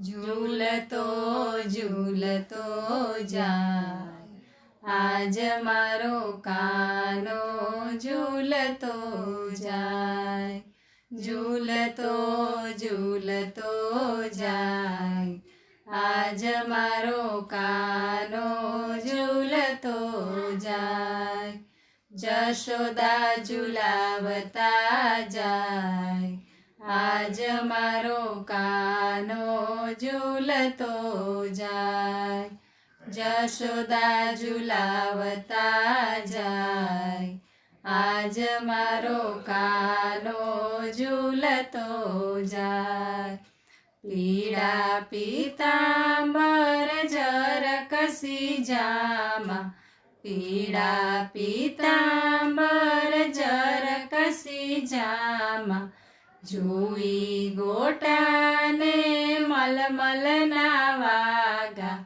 ઝૂલતો ઝૂલતો જાય. આજ મારો કાનો ઝૂલતો જાય. ઝૂલતો ઝૂલતો જાય. આજ મારો કાનો ઝૂલતો જાય. જશોદા ઝુલાવતા જાય. આજ મારો કાનો ઝૂલતો જાય, જશોદા ઝુલાવતા જાય. આજ મારો કાનો ઝૂલતો જાય. પીડા પીતાંબર જર કસી જામા. પીડા પીતાંબર જર કસી જામા. જોઈ ગોટાને મલ મલના વાગા